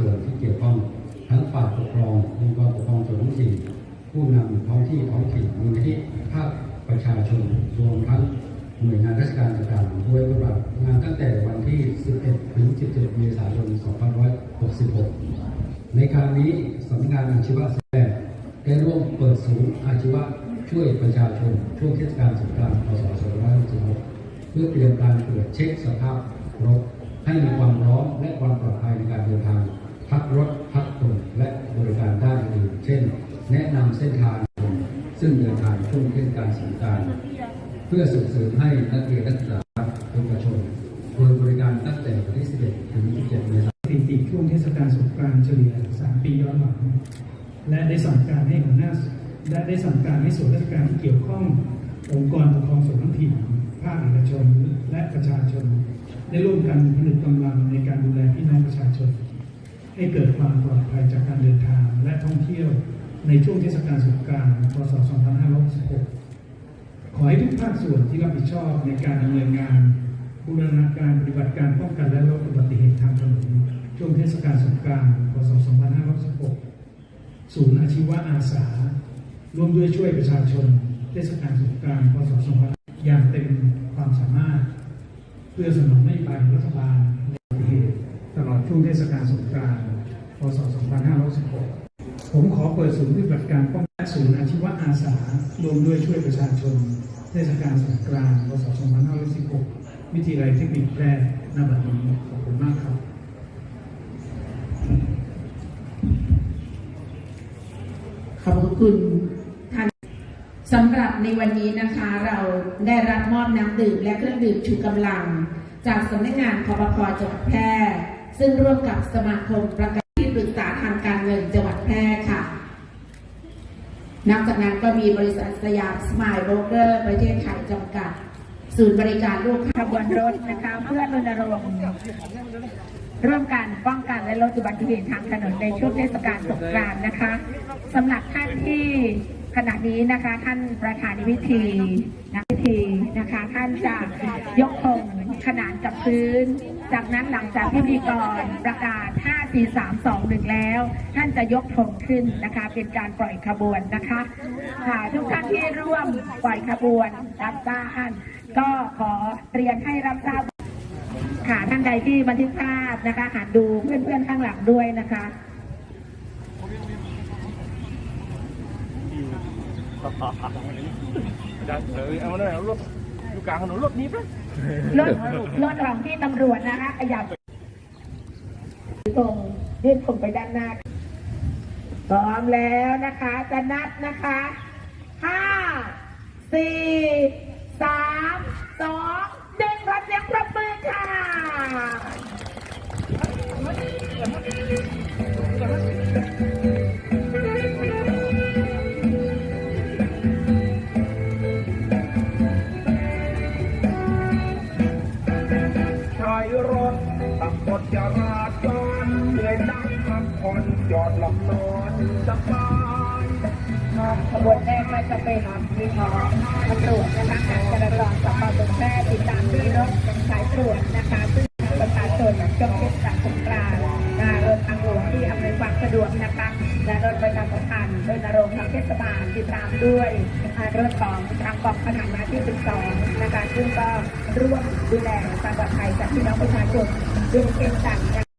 ส่วนที่เกี่ยวข้องทั้งฝ่ายปกครององค์กรปกครองส่วนท้องถิ่นผู้นำท้องที่ท้องถิ่นมูลนิธิภาคประชาชนรวมทั้งหน่วยงานราชการต่างๆด้วยปฏิบัติงานตั้งแต่วันที่ 11 ถึง 17 เมษายน 2566 ในคราวนี้สำนักงานอาชีวะแสดงได้ร่วมเปิดศูนย์อาชีวะช่วยประชาชนช่วงเทศกาลสงกรานต์พศ2566 เพื่อเตรียมการตรวจเช็คสภาพรถให้มีความพร้อมและความปลอดภัยในการเดินทาง พักรถพักตรงและบริการด้านอื่นเช่น แนะนำเส้นทางซึ่งเดินทางช่วงเทศกาลสงกานต์เพื่อส่งเสริมให้นักเรียนนักศึกษาเอกชนโดยบริการตั้งแต่วันที่ 11 ถึง 17เมษายนสถิติช่วงเทศกาลสงกรานเฉลี่ย 3 ปีย้อนหลัง และได้สั่งการให้หัวหน้าและได้สั่งการให้ส่วนราชการที่เกี่ยวข้อง องค์กรปกครองส่วนท้องถิ่นภาคเอกชนและประชาชน ได้ร่วมกันผนึกกำลังในการดูแลพี่น้องประชาชน ให้เกิดความปลอดภัยจากการเดินทางและท่องเที่ยวในช่วงเทศกาลสงกรานต์พศ 2566 ขอให้ทุกภาคส่วนที่รับผิดชอบในการดำเนินงานบูรณาการปฏิบัติการป้องกันและลดอุบัติเหตุทางถนนช่วงเทศกาลสงกรานต์พศ 2566 ศูนย์อาชีวะอาสา ร่วมด้วยช่วยประชาชน เทศกาลสงกรานต์พศ 2566 อย่างเต็มความสามารถ เพื่อสนองนโยบายรัฐบาล ช่วงเทศกาลสงกรานต์พศ 2566ผมขอเปิดศูนย์ปฏิบัติการป้องกันศูนย์อาชีวะอาสารวมด้วยช่วยประชาชน เทศกาลสงกรานต์พศ 2516 วิทยาลัยเทคนิคแพร่หน้าบัดนี้ขอบคุณมากครับขอบคุณท่านสำหรับในวันนี้นะคะเราได้รับมอบน้ำดื่มและเครื่องดื่มชูกำลัง จากสำนักงานคอปพจังหวัดแพร่ ซึ่งร่วมกับสมาคมประกันที่ปรึกษาทางการเงินจังหวัดแพร่ค่ะนอกจากนั้นก็มีบริษัทสยามสมายโบรกเกอร์ประเทศไทยจำกัด ศูนย์บริการลูกค้าขบวนรถนะคะเพื่อรณรงค์ร่วมกันป้องกันและลดอุบัติเหตุทางถนนในช่วงเทศกาลสงกรานต์นะคะสำหรับท่านที่ขณะนี้นะคะท่านประธานในพิธีนะพิธีนะคะ ท่านจะยกธงขนานกับพื้น จากนั้นหลังจากพิธีกรประกาศ 5 4 3 2 1 แล้ว ท่านจะยกธงขึ้นนะคะ เป็นการปล่อยขบวนนะคะค่ะทุกท่านที่ร่วมปล่อยขบวนรับทราบก็ขอเรียนให้รับทราบค่ะท่านใดที่บันทึกภาพนะคะหันดูเพื่อนๆข้างหลังด้วยนะคะอาจารย์เอาหน่อยเอารถอยู่กลางถนนรถนี้ปะ รถรถของที่ตำรวจนะคะขยับตรงยื่นผมไปด้านหน้าพร้อมแล้วนะคะ จะนับนะคะห้าสี่สามสองหนึ่งขอเสียงปรบมือ รถตักกดจราจรเหนื่อยนั่งพักผ่อนจอดหลับนอนสบายขบวนแรกไม่จะเป็นมีของตำรวจนะคะการจราจรสพบางแพร่ติดตามที่รถสายตรวจนะคะาลติดตามด้วยอ่ารถของทางกองขนาดมาที่ 12 นะคะซึ่งก็ร่วมดูแลความปลอดภัยจากพี่น้องประชาชนด้วยเช่นกัน